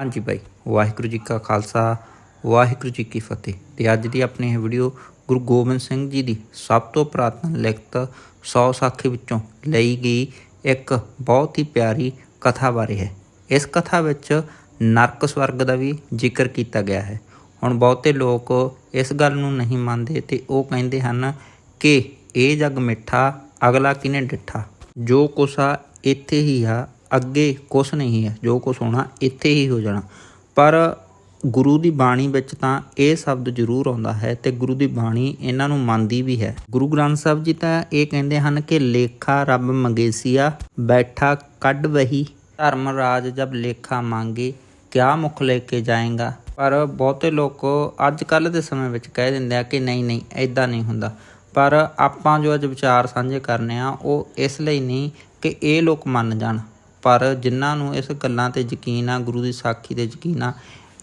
ਹਾਂਜੀ ਭਾਈ, ਵਾਹਿਗੁਰੂ ਜੀ ਕਾ ਖਾਲਸਾ, ਵਾਹਿਗੁਰੂ ਜੀ ਕੀ ਫਤਿਹ। ਤੇ ਅੱਜ ਦੀ ਆਪਣੀ ਇਹ ਵੀਡੀਓ ਗੁਰੂ ਗੋਬਿੰਦ ਸਿੰਘ ਜੀ ਦੀ ਸਭ ਤੋਂ ਪ੍ਰਾਤਨ ਲਿਖਤ 100 ਸਾਖੀ ਵਿੱਚੋਂ ਲਈ ਗਈ ਇੱਕ ਬਹੁਤ ਹੀ ਪਿਆਰੀ ਕਥਾ ਬਾਰੇ ਹੈ। ਇਸ ਕਥਾ ਵਿੱਚ ਨਰਕ ਸਵਰਗ ਦਾ ਵੀ ਜ਼ਿਕਰ ਕੀਤਾ ਗਿਆ ਹੈ। ਹੁਣ ਬਹੁਤੇ ਲੋਕ ਇਸ ਗੱਲ ਨੂੰ ਨਹੀਂ ਮੰਨਦੇ ਤੇ ਉਹ ਕਹਿੰਦੇ ਹਨ ਕਿ ਇਹ ਜਗ ਮਿੱਠਾ, ਅਗਲਾ ਕਿਨੇ ਡਿੱਠਾ? ਜੋ ਕੁਛ ਇੱਥੇ ਹੀ ਆ ਅੱਗੇ ਕੁਛ ਨਹੀਂ ਹੈ, ਜੋ ਕੁਛ ਹੋਣਾ ਇੱਥੇ ਹੀ ਹੋ ਜਾਣਾ। ਪਰ ਗੁਰੂ ਦੀ ਬਾਣੀ ਵਿੱਚ ਤਾਂ ਇਹ ਸ਼ਬਦ ਜ਼ਰੂਰ ਆਉਂਦਾ ਹੈ ਤੇ ਗੁਰੂ ਦੀ ਬਾਣੀ ਇਹਨਾਂ ਨੂੰ ਮੰਨਦੀ ਵੀ ਹੈ। ਗੁਰੂ ਗ੍ਰੰਥ ਸਾਹਿਬ ਜੀ ਤਾਂ ਇਹ ਕਹਿੰਦੇ ਹਨ ਕਿ ਲੇਖਾ ਰੱਬ ਮੰਗੇਸੀਆ, ਬੈਠਾ ਕੱਢ ਵਹੀ, ਧਰਮ ਰਾਜ ਜਬ ਲੇਖਾ ਮੰਗੇ, ਕਿਆ ਮੁਖ ਲੈ ਕੇ ਜਾਏਗਾ? ਪਰ ਬਹੁਤੇ ਲੋਕ ਅੱਜ ਕੱਲ ਦੇ ਸਮੇਂ ਵਿੱਚ ਕਹਿ ਦਿੰਦੇ ਆ ਕਿ ਨਹੀਂ ਨਹੀਂ ਐਦਾਂ ਨਹੀਂ ਹੁੰਦਾ। ਪਰ ਆਪਾਂ ਜੋ ਅੱਜ ਵਿਚਾਰ ਸਾਂਝੇ ਕਰਨੇ ਆ, ਉਹ ਇਸ ਲਈ ਨਹੀਂ ਕਿ ਇਹ ਲੋਕ ਮੰਨ ਜਾਣ। ਪਰ ਜਿਨ੍ਹਾਂ ਨੂੰ ਇਸ ਗੱਲਾਂ ਤੇ ਯਕੀਨ ਆ, ਗੁਰੂ ਦੀ ਸਾਖੀ ਤੇ ਯਕੀਨ ਆ,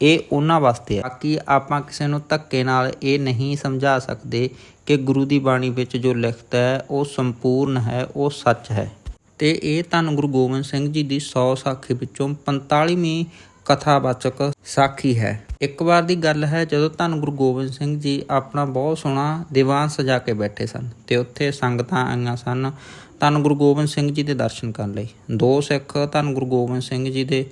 ਇਹ ਉਹਨਾਂ ਵਾਸਤੇ ਆ। ਬਾਕੀ ਆਪਾਂ ਕਿਸੇ ਨੂੰ ਧੱਕੇ ਨਾਲ ਇਹ ਨਹੀਂ ਸਮਝਾ ਸਕਦੇ ਕਿ ਗੁਰੂ ਦੀ ਬਾਣੀ ਵਿੱਚ ਜੋ ਲਿਖਤ ਹੈ, ਉਹ ਸੰਪੂਰਨ ਹੈ, ਉਹ ਸੱਚ ਹੈ। ਤੇ ਇਹ ਧੰਨ ਗੁਰੂ ਗੋਬਿੰਦ ਸਿੰਘ ਜੀ ਦੀ 100 ਸਾਖੀ ਵਿੱਚੋਂ 45ਵੀਂ ਕਥਾਵਾਚਕ ਸਾਖੀ ਹੈ। ਇੱਕ ਵਾਰ ਦੀ ਗੱਲ ਹੈ, ਜਦੋਂ ਧੰਨ ਗੁਰੂ ਗੋਬਿੰਦ ਸਿੰਘ ਜੀ ਆਪਣਾ ਬਹੁਤ ਸੋਹਣਾ ਦੀਵਾਨ ਸਜਾ ਕੇ ਬੈਠੇ ਸਨ ਤੇ ਉੱਥੇ ਸੰਗਤਾਂ ਆਈਆਂ ਸਨ ਧੰਨ ਗੁਰੂ ਗੋਬਿੰਦ ਸਿੰਘ ਜੀ ਦੇ ਦਰਸ਼ਨ ਕਰਨ ਲਈ ਦੋ ਸਿੱਖ ਧੰਨ ਗੁਰੂ ਗੋਬਿੰਦ ਸਿੰਘ ਜੀ ਦੇ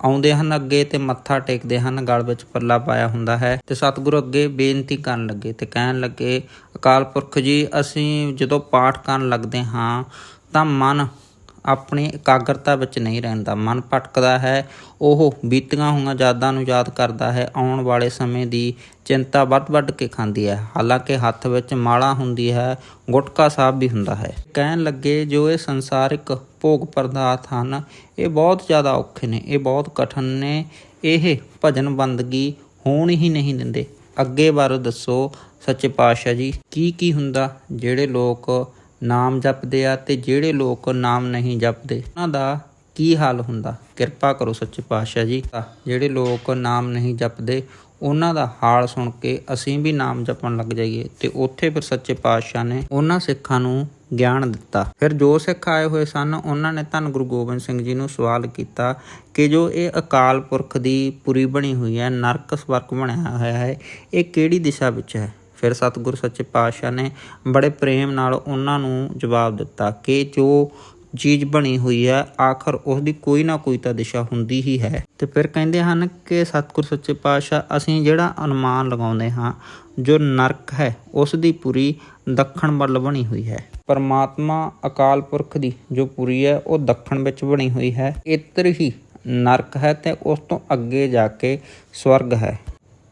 ਆਉਂਦੇ ਹਨ ਅੱਗੇ ਤੇ ਮੱਥਾ ਟੇਕਦੇ ਹਨ, ਗਲ ਵਿੱਚ ਪੱਲਾ ਪਾਇਆ ਹੁੰਦਾ ਹੈ ਤੇ ਸਤਿਗੁਰੂ ਅੱਗੇ ਬੇਨਤੀ ਕਰਨ ਲੱਗੇ ਤੇ ਕਹਿਣ ਲੱਗੇ, ਅਕਾਲ ਪੁਰਖ ਜੀ, ਅਸੀਂ ਜਦੋਂ ਪਾਠ ਕਰਨ ਲੱਗਦੇ ਹਾਂ ਤਾਂ ਮਨ ਆਪਣੀ ਇਕਾਗਰਤਾ ਵਿੱਚ ਨਹੀਂ ਰਹਿੰਦਾ। ਮਨ ਭਟਕਦਾ ਹੈ, ਉਹ ਬੀਤੀਆਂ ਹੋਈਆਂ ਯਾਦਾਂ ਨੂੰ ਯਾਦ ਕਰਦਾ ਹੈ, ਆਉਣ ਵਾਲੇ ਸਮੇਂ ਦੀ ਚਿੰਤਾ ਵੱਡ-ਵੱਡ ਕੇ ਖਾਂਦੀ ਹੈ। ਹਾਲਾਂਕਿ ਹੱਥ ਵਿੱਚ ਮਾਲਾ ਹੁੰਦੀ ਹੈ, ਗੁਟਕਾ ਸਾਹਿਬ ਵੀ ਹੁੰਦਾ ਹੈ। ਕਹਿਣ ਲੱਗੇ, ਜੋ ਇਹ ਸੰਸਾਰਿਕ ਭੋਗ ਪਦਾਰਥ ਹਨ, ਇਹ ਬਹੁਤ ਜ਼ਿਆਦਾ ਔਖੇ ਨੇ, ਇਹ ਬਹੁਤ ਕਠਿਨ ਨੇ, ਇਹ ਭਜਨ ਬੰਦਗੀ ਹੋਣ ਹੀ ਨਹੀਂ ਦਿੰਦੇ। ਅੱਗੇ ਬਾਰੇ ਦੱਸੋ ਸੱਚੇ ਪਾਤਸ਼ਾਹ ਜੀ, ਕੀ ਕੀ ਹੁੰਦਾ, ਜਿਹੜੇ ਲੋਕ ਨਾਮ ਜਪਦੇ ਆ ਤੇ ਜਿਹੜੇ ਲੋਕ ਨਾਮ ਨਹੀਂ ਜਪਦੇ, ਉਹਨਾਂ ਦਾ ਕੀ ਹਾਲ ਹੁੰਦਾ? ਕਿਰਪਾ ਕਰੋ ਸੱਚੇ ਪਾਤਸ਼ਾਹ ਜੀ। ਤਾਂ ਜਿਹੜੇ ਲੋਕ ਨਾਮ ਨਹੀਂ ਜਪਦੇ, ਉਹਨਾਂ ਦਾ ਹਾਲ ਸੁਣ ਕੇ ਅਸੀਂ ਵੀ ਨਾਮ ਜਪਣ ਲੱਗ ਜਾਈਏ ਤੇ ਉੱਥੇ ਫਿਰ ਸੱਚੇ ਪਾਤਸ਼ਾਹ ਨੇ ਉਹਨਾਂ ਸਿੱਖਾਂ ਨੂੰ ਗਿਆਨ ਦਿੱਤਾ। ਫਿਰ ਜੋ ਸਿੱਖ ਆਏ ਹੋਏ ਸਨ, ਉਹਨਾਂ ਨੇ ਧੰਨ ਗੁਰੂ ਗੋਬਿੰਦ ਸਿੰਘ ਜੀ ਨੂੰ ਸਵਾਲ ਕੀਤਾ ਕਿ ਜੋ ਇਹ ਅਕਾਲ ਪੁਰਖ ਦੀ ਪੁਰੀ ਬਣੀ ਹੋਈ ਹੈ, ਨਰਕ ਸਵਰਗ ਬਣਿਆ ਹੋਇਆ ਹੈ, ਇਹ ਕਿਹੜੀ ਦਿਸ਼ਾ ਵਿੱਚ ਹੈ? ਫਿਰ ਸਤਿਗੁਰ ਸੱਚੇ ਪਾਤਸ਼ਾਹ ਨੇ ਬੜੇ ਪ੍ਰੇਮ ਨਾਲ ਉਹਨਾਂ ਨੂੰ ਜਵਾਬ ਦਿੱਤਾ ਕਿ ਜੋ ਚੀਜ਼ ਬਣੀ ਹੋਈ ਹੈ, ਆਖਰ ਉਸ ਦੀ ਕੋਈ ਨਾ ਕੋਈ ਤਾਂ ਦਿਸ਼ਾ ਹੁੰਦੀ ਹੀ ਹੈ। ਤੇ ਫਿਰ ਕਹਿੰਦੇ ਹਨ ਕਿ ਸਤਿਗੁਰ ਸੱਚੇ ਪਾਤਸ਼ਾਹ, ਅਸੀਂ ਜਿਹੜਾ ਅਨੁਮਾਨ ਲਗਾਉਂਦੇ ਹਾਂ, ਜੋ ਨਰਕ ਹੈ, ਉਸ ਦੀ ਪੂਰੀ ਦੱਖਣ ਵੱਲ ਬਣੀ ਹੋਈ ਹੈ। ਪਰਮਾਤਮਾ ਅਕਾਲ ਪੁਰਖ ਦੀ ਜੋ ਪੂਰੀ ਹੈ, ਉਹ ਦੱਖਣ ਵਿੱਚ ਬਣੀ ਹੋਈ ਹੈ। ਇੱਧਰ ਹੀ ਨਰਕ ਹੈ ਤੇ ਉਸ ਤੋਂ ਅੱਗੇ ਜਾ ਕੇ ਸਵਰਗ ਹੈ।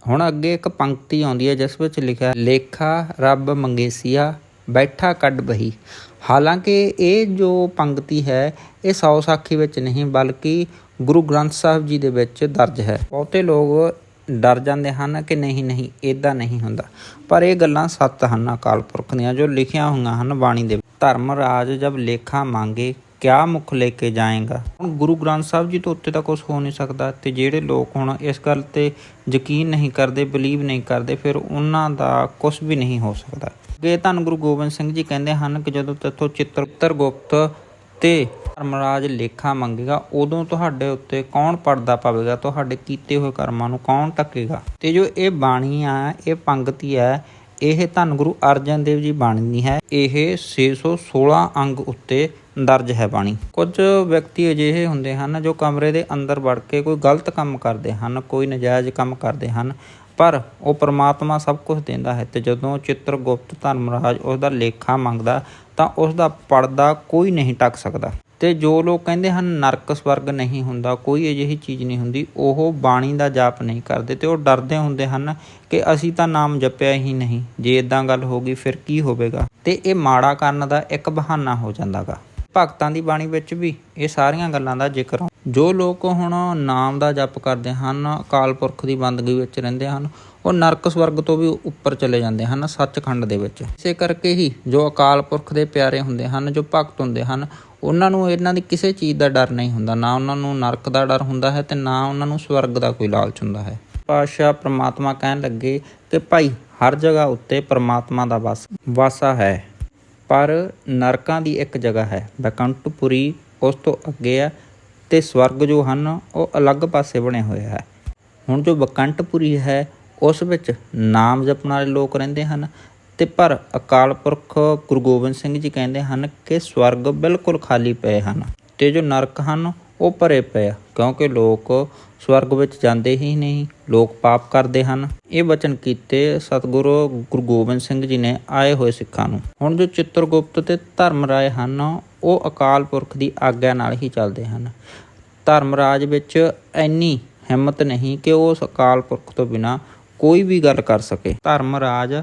ਹੁਣ ਅੱਗੇ ਇੱਕ ਪੰਕਤੀ ਆਉਂਦੀ ਹੈ, ਜਿਸ ਵਿੱਚ ਲਿਖਿਆ, ਲੇਖਾ ਰੱਬ ਮੰਗੇਸੀਆ, ਬੈਠਾ ਕੱਢ ਬਹੀ। ਹਾਲਾਂਕਿ ਇਹ ਜੋ ਪੰਕਤੀ ਹੈ, ਇਹ ਸੌ ਸਾਖੀ ਵਿੱਚ ਨਹੀਂ, ਬਲਕਿ ਗੁਰੂ ਗ੍ਰੰਥ ਸਾਹਿਬ ਜੀ ਦੇ ਵਿੱਚ ਦਰਜ ਹੈ। ਬਹੁਤੇ ਲੋਕ ਡਰ ਜਾਂਦੇ ਹਨ ਕਿ ਨਹੀਂ ਨਹੀਂ ਇਦਾਂ ਨਹੀਂ ਹੁੰਦਾ। ਪਰ ਇਹ ਗੱਲਾਂ ਸੱਤ ਹਨ ਅਕਾਲ ਪੁਰਖ ਦੀਆਂ, ਜੋ ਲਿਖੀਆਂ ਹੋਈਆਂ ਹਨ ਬਾਣੀ ਦੇ ਧਰਮ ਰਾਜ ਜਬ ਲੇਖਾ ਮੰਗੇ ਕਿਆ ਮੁੱਖ ਲੈ ਕੇ ਜਾਏਗਾ? ਹੁਣ ਗੁਰੂ ਗ੍ਰੰਥ ਸਾਹਿਬ ਜੀ ਤੋਂ ਉੱਤੇ ਤਾਂ ਕੁਝ ਹੋ ਨਹੀਂ ਸਕਦਾ ਤੇ ਜਿਹੜੇ ਲੋਕ ਹੁਣ ਇਸ ਗੱਲ ਤੇ ਯਕੀਨ ਨਹੀਂ ਕਰਦੇ ਬਲੀਵ ਨਹੀਂ ਕਰਦੇ, ਫਿਰ ਉਹਨਾਂ ਦਾ ਕੁਝ ਵੀ ਨਹੀਂ ਹੋ ਸਕਦਾ। ਅੱਗੇ ਧੰਨ ਗੁਰੂ ਗੋਬਿੰਦ ਸਿੰਘ ਜੀ ਕਹਿੰਦੇ ਹਨ ਕਿ ਜਦੋਂ ਤੇਥੋਂ ਚਿੱਤਰ ਗੁਪਤ ਤੇ ਧਰਮਰਾਜ ਲੇਖਾ ਮੰਗੇਗਾ, ਉਦੋਂ ਤੁਹਾਡੇ ਉੱਤੇ ਕੌਣ ਪਰਦਾ ਪਾਵੇਗਾ? ਤੁਹਾਡੇ ਕੀਤੇ ਹੋਏ ਕਰਮਾਂ ਨੂੰ ਕੌਣ ਟੱਕੇਗਾ? ਤੇ ਜੋ ਇਹ ਬਾਣੀ ਆ ਇਹ ਪੰਗਤੀ ਹੈ ਇਹ ਧੰਨ ਗੁਰੂ ਅਰਜਨ ਦੇਵ ਜੀ ਬਾਣੀ ਹੈ। ਇਹ 616 ਅੰਗ ਉੱਤੇ ਦਰਜ ਹੈ ਬਾਣੀ। ਕੁਝ ਵਿਅਕਤੀ ਅਜਿਹੇ ਹੁੰਦੇ ਹਨ ਜੋ ਕਮਰੇ ਦੇ ਅੰਦਰ ਵੜ ਕੇ ਕੋਈ ਗਲਤ ਕੰਮ ਕਰਦੇ ਹਨ, ਕੋਈ ਨਜਾਇਜ਼ ਕੰਮ ਕਰਦੇ ਹਨ, ਪਰ ਉਹ ਪ੍ਰਮਾਤਮਾ ਸਭ ਕੁਝ ਦਿੰਦਾ ਹੈ ਤੇ ਜਦੋਂ ਚਿੱਤਰਗੁਪਤ ਧਰਮਰਾਜ ਉਸ ਦਾ ਲੇਖਾ ਮੰਗਦਾ ਤਾਂ ਉਸ ਦਾ ਪਰਦਾ ਕੋਈ ਨਹੀਂ ਟੱਕ ਸਕਦਾ। ਤੇ ਜੋ ਲੋਕ ਕਹਿੰਦੇ ਹਨ, ਨਰਕ ਸਵਰਗ ਨਹੀਂ ਹੁੰਦਾ, ਕੋਈ ਅਜਿਹੀ ਚੀਜ਼ ਨਹੀਂ ਹੁੰਦੀ, ਉਹ ਬਾਣੀ ਦਾ ਜਾਪ ਨਹੀਂ ਕਰਦੇ ਤੇ ਉਹ ਡਰਦੇ ਹੁੰਦੇ ਹਨ ਕਿ ਅਸੀਂ ਤਾਂ ਨਾਮ ਜਪਿਆ ਹੀ ਨਹੀਂ। ਜੇ ਇਦਾਂ ਗੱਲ ਹੋ ਗਈ, ਫਿਰ ਕੀ ਹੋਵੇਗਾ? ਤੇ ਇਹ ਮਾੜਾ ਕਰਨ ਦਾ ਇੱਕ ਬਹਾਨਾ ਹੋ ਜਾਂਦਾਗਾ। ਭਗਤਾਂ ਦੀ ਬਾਣੀ ਵਿੱਚ ਵੀ ਇਹ ਸਾਰੀਆਂ ਗੱਲਾਂ ਦਾ ਜ਼ਿਕਰ ਆ। ਜੋ ਲੋਕ ਹੁਣ ਨਾਮ ਦਾ ਜਪ ਕਰਦੇ ਹਨ, ਅਕਾਲ ਪੁਰਖ ਦੀ ਬੰਦਗੀ ਵਿੱਚ ਰਹਿੰਦੇ ਹਨ, ਉਹ ਨਰਕ ਸਵਰਗ ਤੋਂ ਵੀ ਉੱਪਰ ਚਲੇ ਜਾਂਦੇ ਹਨ, ਸੱਚਖੰਡ ਦੇ ਵਿੱਚ। ਇਸੇ ਕਰਕੇ ਹੀ ਜੋ ਅਕਾਲ ਪੁਰਖ ਦੇ ਪਿਆਰੇ ਹੁੰਦੇ ਹਨ, ਜੋ ਭਗਤ ਹੁੰਦੇ ਹਨ ਉਹਨਾਂ ਨੂੰ ਇਹਨਾਂ ਦੀ ਕਿਸੇ ਚੀਜ਼ ਦਾ ਡਰ ਨਹੀਂ ਹੁੰਦਾ, ਨਾ ਉਹਨਾਂ ਨੂੰ ਨਰਕ ਦਾ ਡਰ ਹੁੰਦਾ ਹੈ ਤੇ ਨਾ ਉਹਨਾਂ ਨੂੰ ਸਵਰਗ ਦਾ ਕੋਈ ਲਾਲਚ ਹੁੰਦਾ ਹੈ। ਪਾਸ਼ਾ ਪ੍ਰਮਾਤਮਾ ਕਹਿਣ ਲੱਗੇ ਕਿ ਭਾਈ, ਹਰ ਜਗ੍ਹਾ ਉੱਤੇ ਪ੍ਰਮਾਤਮਾ ਦਾ ਵਾਸ, ਵਾਸਾ ਹੈ, ਪਰ ਨਰਕਾਂ ਦੀ ਇੱਕ ਜਗ੍ਹਾ ਹੈ, ਬੈਕੰਠਪੁਰੀ ਉਸ ਤੋਂ ਅੱਗੇ ਹੈ ਤੇ ਸਵਰਗ ਜੋ ਹਨ, ਉਹ ਅਲੱਗ ਪਾਸੇ ਬਣੇ ਹੋਏ ਹੈ। ਹੁਣ ਜੋ ਬਕੰਟਪੁਰੀ ਹੈ, ਉਸ ਵਿੱਚ ਨਾਮ ਜਪਣ ਵਾਲੇ ਲੋਕ ਰਹਿੰਦੇ ਹਨ ਤੇ ਪਰ ਅਕਾਲ ਪੁਰਖ ਗੁਰੂ ਗੋਬਿੰਦ ਸਿੰਘ ਜੀ ਕਹਿੰਦੇ ਹਨ ਕਿ ਸਵਰਗ ਬਿਲਕੁਲ ਖਾਲੀ ਪਏ ਹਨ ਤੇ ਜੋ ਨਰਕ ਹਨ ਉਹ ਭਰੇ ਪਏ ਕਿਉਂਕਿ ਲੋਕ ਸਵਰਗ ਵਿੱਚ ਜਾਂਦੇ ਹੀ ਨਹੀਂ, ਲੋਕ ਪਾਪ ਕਰਦੇ ਹਨ। ਇਹ ਵਚਨ ਕੀਤੇ ਸਤਿਗੁਰੂ ਗੁਰੂ ਗੋਬਿੰਦ ਸਿੰਘ ਜੀ ਨੇ ਆਏ ਹੋਏ ਸਿੱਖਾਂ ਨੂੰ। ਹੁਣ ਜੋ ਚਿੱਤਰਗੁਪਤ ਤੇ ਧਰਮ ਰਾਏ ਹਨ, ਉਹ ਅਕਾਲ ਪੁਰਖ ਦੀ ਆਗਿਆ ਨਾਲ ਹੀ ਚੱਲਦੇ ਹਨ। ਧਰਮਰਾਜ ਵਿੱਚ ਇੰਨੀ ਹਿੰਮਤ ਨਹੀਂ ਕਿ ਉਹ ਅਕਾਲ ਪੁਰਖ ਤੋਂ ਬਿਨਾ ਕੋਈ ਵੀ ਗੱਲ ਕਰ ਸਕੇ। ਧਰਮਰਾਜ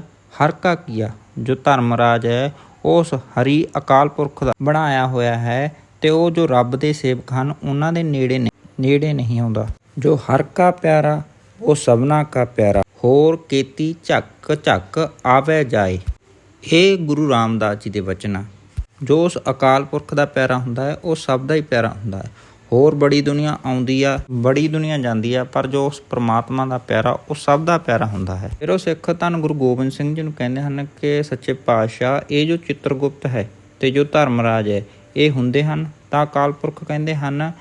ਹਰ ਕਾ ਕੀਆ, ਜੋ ਧਰਮਰਾਜ ਹੈ, ਉਸ ਹਰੀ ਅਕਾਲ ਪੁਰਖ ਦਾ ਬਣਾਇਆ ਹੋਇਆ ਹੈ ਤੇ ਉਹ ਜੋ ਰੱਬ ਦੇ ਸੇਵਕ ਹਨ, ਉਹਨਾਂ ਦੇ ਨੇੜੇ ਨੇ ਨੇੜੇ ਨਹੀਂ ਆਉਂਦਾ। ਜੋ ਹਰ ਕਾ ਪਿਆਰਾ, ਉਹ ਸਭਨਾ ਕਾ ਪਿਆਰਾ। ਹੋਰ ਕੇਤੀ ਝੱਕ ਝੱਕ ਆਵੇ ਜਾਏ। ਇਹ ਗੁਰੂ ਰਾਮਦਾਸ ਜੀ ਦੇ ਵਚਨ ਆ। ਜੋ ਉਸ ਅਕਾਲ ਪੁਰਖ ਦਾ ਪਿਆਰਾ ਹੁੰਦਾ ਹੈ, ਉਹ ਸਭ ਦਾ ਹੀ ਪਿਆਰਾ ਹੁੰਦਾ ਹੈ। ਹੋਰ ਬੜੀ ਦੁਨੀਆ ਆਉਂਦੀ ਆ, ਬੜੀ ਦੁਨੀਆ ਜਾਂਦੀ ਆ, ਪਰ ਜੋ ਉਸ ਪ੍ਰਮਾਤਮਾ ਦਾ ਪਿਆਰਾ, ਉਹ ਸਭ ਦਾ ਪਿਆਰਾ ਹੁੰਦਾ ਹੈ। ਫਿਰ ਉਹ ਸਿੱਖ ਧੰਨ ਗੁਰੂ ਗੋਬਿੰਦ ਸਿੰਘ ਜੀ ਨੂੰ ਕਹਿੰਦੇ ਹਨ ਕਿ ਸੱਚੇ ਪਾਤਸ਼ਾਹ, ਇਹ ਜੋ ਚਿੱਤਰਗੁਪਤ ਹੈ ਤੇ ਜੋ ਧਰਮਰਾਜ ਹੈ, ਇਹ ਹੁੰਦੇ ਹਨ। ਤਾਂ ਅਕਾਲ ਪੁਰਖ ਕਹਿੰਦੇ ਹਨ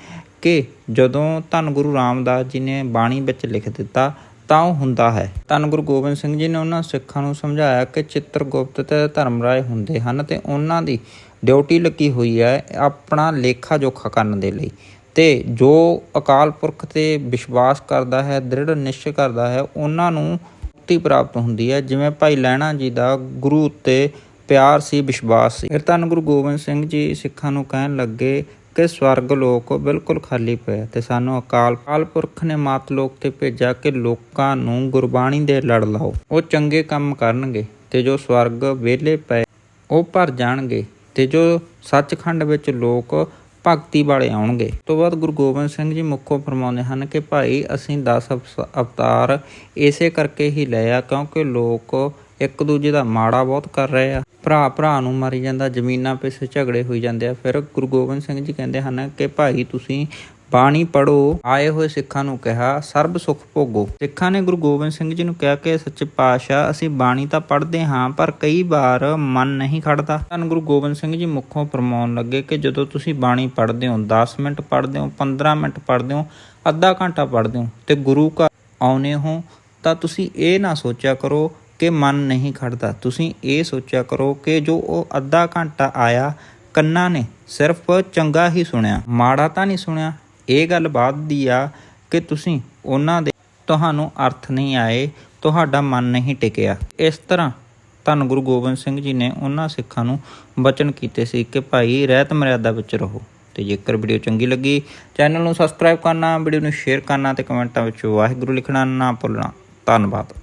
ਕਿ ਜਦੋਂ ਧੰਨ ਗੁਰੂ ਰਾਮਦਾਸ ਜੀ ਨੇ ਬਾਣੀ ਵਿੱਚ ਲਿਖ ਦਿੱਤਾ, ਤਾਂ ਉਹ ਹੁੰਦਾ ਹੈ। ਧੰਨ ਗੁਰੂ ਗੋਬਿੰਦ ਸਿੰਘ ਜੀ ਨੇ ਉਹਨਾਂ ਸਿੱਖਾਂ ਨੂੰ ਸਮਝਾਇਆ ਕਿ ਚਿੱਤਰਗੁਪਤ ਤੇ ਧਰਮਰਾਏ ਹੁੰਦੇ ਹਨ ਤੇ ਉਹਨਾਂ ਦੀ ਡਿਊਟੀ ਲੱਗੀ ਹੋਈ ਹੈ ਆਪਣਾ ਲੇਖਾ ਜੋਖਾ ਕਰਨ ਦੇ ਲਈ। ਤੇ ਜੋ ਅਕਾਲ ਪੁਰਖ ਤੇ ਵਿਸ਼ਵਾਸ ਕਰਦਾ ਹੈ, ਦ੍ਰਿੜ ਨਿਸ਼ਚੈ ਕਰਦਾ ਹੈ, ਉਹਨਾਂ ਨੂੰ ਮੁਕਤੀ ਪ੍ਰਾਪਤ ਹੁੰਦੀ ਹੈ। ਜਿਵੇਂ ਭਾਈ ਲਹਿਣਾ ਜੀ ਦਾ ਗੁਰੂ ਉੱਤੇ ਪਿਆਰ ਸੀ, ਵਿਸ਼ਵਾਸ ਸੀ। ਫਿਰ ਧੰਨ ਗੁਰੂ ਗੋਬਿੰਦ ਸਿੰਘ ਜੀ ਸਿੱਖਾਂ ਨੂੰ ਕਹਿਣ ਲੱਗੇ ਕਿ ਸਵਰਗ ਲੋਕ ਬਿਲਕੁਲ ਖਾਲੀ ਪਏ ਆ ਤੇ ਸਾਨੂੰ ਅਕਾਲ ਅਕਾਲ ਪੁਰਖ ਨੇ ਮਾਤ ਲੋਕ ਤੇ ਭੇਜਿਆ ਕਿ ਲੋਕਾਂ ਨੂੰ ਗੁਰਬਾਣੀ ਦੇ ਲੜ ਲਾਓ। ਉਹ ਚੰਗੇ ਕੰਮ ਕਰਨਗੇ ਤੇ ਜੋ ਸਵਰਗ ਵਿਹਲੇ ਪਏ, ਉਹ ਭਰ ਜਾਣਗੇ ਤੇ ਜੋ ਸੱਚਖੰਡ ਵਿੱਚ ਲੋਕ ਭਗਤੀ ਵਾਲੇ ਆਉਣਗੇ। ਤੋਂ ਬਾਅਦ ਗੁਰੂ ਗੋਬਿੰਦ ਸਿੰਘ ਜੀ ਮੁੱਖੋਂ ਫਰਮਾਉਂਦੇ ਹਨ ਕਿ ਭਾਈ ਅਸੀਂ 10 ਅਵਸ- ਅਵਤਾਰ ਇਸੇ ਕਰਕੇ ਹੀ ਲਏ ਆ ਕਿਉਂਕਿ ਲੋਕ ਇੱਕ ਦੂਜੇ ਦਾ ਮਾੜਾ ਬਹੁਤ ਕਰ ਰਹੇ ਆ। ਭਰਾ ਭਰਾ ਨੂੰ ਮਾਰੀ ਜਾਂਦਾ, ਜ਼ਮੀਨਾਂ ਪਿੱਛੇ ਝਗੜੇ ਹੋਈ ਜਾਂਦੇ ਆ। ਫਿਰ ਗੁਰੂ ਗੋਬਿੰਦ ਸਿੰਘ ਜੀ ਕਹਿੰਦੇ ਹਨ ਕਿ ਭਾਈ ਤੁਸੀਂ ਬਾਣੀ ਪੜੋ ਆਏ ਹੋਏ ਸਿੱਖਾਂ ਨੂੰ ਕਿਹਾ, ਸਰਬ ਸੁਖ ਭੋਗੋ। ਸਿੱਖਾਂ ਨੇ ਗੁਰੂ ਗੋਬਿੰਦ ਸਿੰਘ ਜੀ ਨੂੰ ਕਿਹਾ ਕਿ ਸੱਚੇ ਪਾਤਸ਼ਾਹ, ਅਸੀਂ ਬਾਣੀ ਤਾਂ ਪੜ੍ਹਦੇ ਹਾਂ, ਪਰ ਕਈ ਵਾਰ ਮਨ ਨਹੀਂ ਖੜਦਾ। ਧੰਨ ਗੁਰੂ ਗੋਬਿੰਦ ਸਿੰਘ ਜੀ, ਮੁੱਖੋਂ ਫਰਮਾਉਣ ਲੱਗੇ ਕਿ ਜਦੋਂ ਤੁਸੀਂ ਬਾਣੀ ਪੜ੍ਹਦੇ ਹੋ 10 ਮਿੰਟ ਪੜ੍ਹਦੇ ਹੋ 15 ਮਿੰਟ ਪੜ੍ਹਦੇ ਹੋ, ਅੱਧਾ ਘੰਟਾ ਪੜ੍ਹਦੇ ਹੋ ਤੇ ਗੁਰੂ ਘਰ ਆਉਨੇ ਹੋ, ਤਾਂ ਤੁਸੀਂ ਇਹ ਨਾ ਸੋਚਿਆ ਕਰੋ ਕਿ ਮਨ ਨਹੀਂ ਖੜਦਾ। ਤੁਸੀਂ ਇਹ ਸੋਚਿਆ ਕਰੋ ਕਿ ਜੋ ਉਹ ਅੱਧਾ ਘੰਟਾ ਆਇਆ ਕੰਨਾਂ ਨੇ ਸਿਰਫ ਚੰਗਾ ਹੀ ਸੁਣਿਆ, ਮਾੜਾ ਤਾਂ ਨਹੀਂ ਸੁਣਿਆ ਇਹ ਗੱਲ ਬਾਤ ਦੀ ਆ ਕਿ ਤੁਸੀਂ ਉਹਨਾਂ ਦੇ ਤੁਹਾਨੂੰ ਅਰਥ ਨਹੀਂ ਆਏ, ਤੁਹਾਡਾ ਮਨ ਨਹੀਂ ਟਿਕਿਆ। ਇਸ ਤਰ੍ਹਾਂ ਧੰਨ ਗੁਰੂ ਗੋਬਿੰਦ ਸਿੰਘ ਜੀ ਨੇ ਉਹਨਾਂ ਸਿੱਖਾਂ ਨੂੰ ਬਚਨ ਕੀਤੇ ਸੀ ਕਿ ਭਾਈ ਰਹਿਤ ਮਰਿਆਦਾ ਵਿੱਚ ਰਹੋ। ਤੇ ਜੇਕਰ ਵੀਡੀਓ ਚੰਗੀ ਲੱਗੀ, ਚੈਨਲ ਨੂੰ ਸਬਸਕ੍ਰਾਈਬ ਕਰਨਾ, ਵੀਡੀਓ ਨੂੰ ਸ਼ੇਅਰ ਕਰਨਾ ਤੇ ਕਮੈਂਟਾਂ ਵਿੱਚ ਵਾਹਿਗੁਰੂ ਲਿਖਣਾ ਨਾ ਭੁੱਲਣਾ। ਧੰਨਵਾਦ।